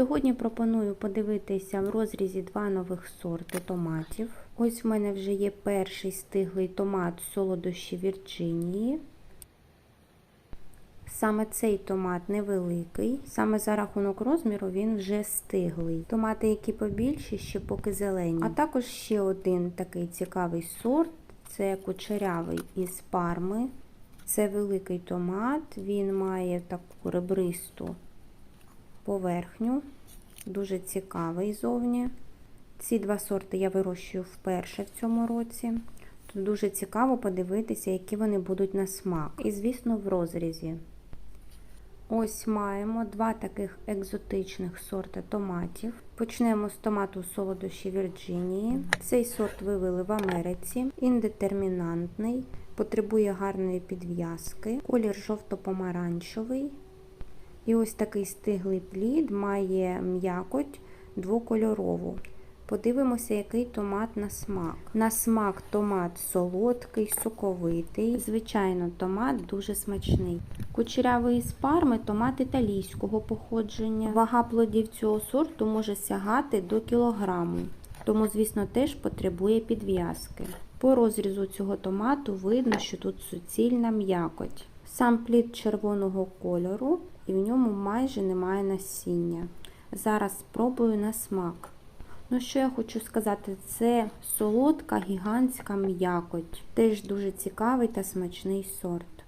Сьогодні пропоную подивитися в розрізі два нових сорти томатів. Ось в мене вже є перший стиглий томат солодощі Вірджинії. Саме цей томат невеликий, саме за рахунок розміру він вже стиглий. Томати, які побільші, ще поки зелені. А також ще один такий цікавий сорт це кучерявий із парми. Це великий томат, він має таку ребристу поверхню, дуже цікавий зовні. Ці два сорти я вирощую вперше в цьому році. Тут дуже цікаво подивитися, які вони будуть на смак. І, звісно, в розрізі. Ось маємо два таких екзотичних сорта томатів. Почнемо з томату солодощі Вірджинії. Цей сорт вивели в Америці. Індетермінантний, потребує гарної підв'язки, колір жовто-помаранчевий. І ось такий стиглий плід має м'якоть двокольорову. Подивимося, який томат на смак. На смак томат солодкий, соковитий. Звичайно, томат дуже смачний. Кучерявий з парми томат італійського походження. Вага плодів цього сорту може сягати до кілограму, тому, звісно, теж потребує підв'язки. По розрізу цього томату видно, що тут суцільна м'якоть. Сам плід червоного кольору і в ньому майже немає насіння. Зараз спробую на смак. Ну, що я хочу сказати, це солодка гігантська м'якоть. Теж дуже цікавий та смачний сорт.